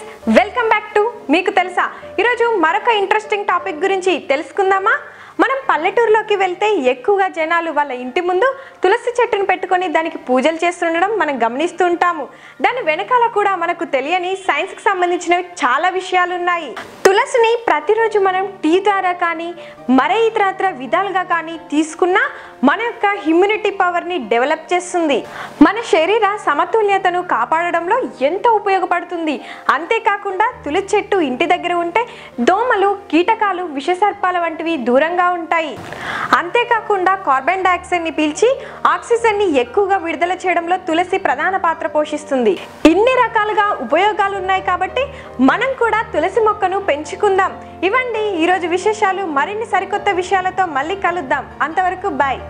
Friends welcome back to మీకు తెలుసా? ఈరోజు మరొక ఇంట్రెస్టింగ్ టాపిక్ గురించి తెలుసుకుందామా? మనం పల్లెటూరులోకి వెళ్తే ఎక్కువగా జనాలు వాళ్ళ ఇంటి ముందు తులసి చెట్టును పెట్టుకొని దానికి పూజలు చేస్తుండడం మనం గమనిస్తూ ఉంటాము. దాని వెనకాల కూడా మనకు తెలియని సైన్స్కి సంబంధించినవి చాలా విషయాలు ఉన్నాయి తులసిని ప్రతిరోజు మనం టీ ద్వారా కానీ మరే ఇతరత్ర విధాలుగా కానీ తీసుకున్నా మన యొక్క ఇమ్యూనిటీ పవర్ని డెవలప్ చేస్తుంది. మన శరీర సమతుల్యతను కాపాడడంలో ఎంతో ఉపయోగపడుతుంది? అంతేకాకుండా తులసి చెట్టు ఇంటి దగ్గర ఉంటే దోమలు కీటకాలు విషసర్పాల వంటివి దూరంగా ఉంటాయి. అంతేకాకుండా కార్బన్ డైఆక్సైడ్ని పీల్చి ఆక్సిజన్ని ఎక్కువగా విడుదల చేయడంలో తులసి ప్రధాన పాత్ర పోషిస్తుంది. ఇన్ని రకాలుగా ఉపయోగాలు ఉన్నాయి కాబట్టి మనం కూడా తులసి మొక్కను పెంచుకుందాం. ఇవండి ఈరోజు విశేషాలు మరిన్ని సరికొత్త విషయాలతో మళ్ళీ కలుద్దాం. అంతవరకు బాయ్.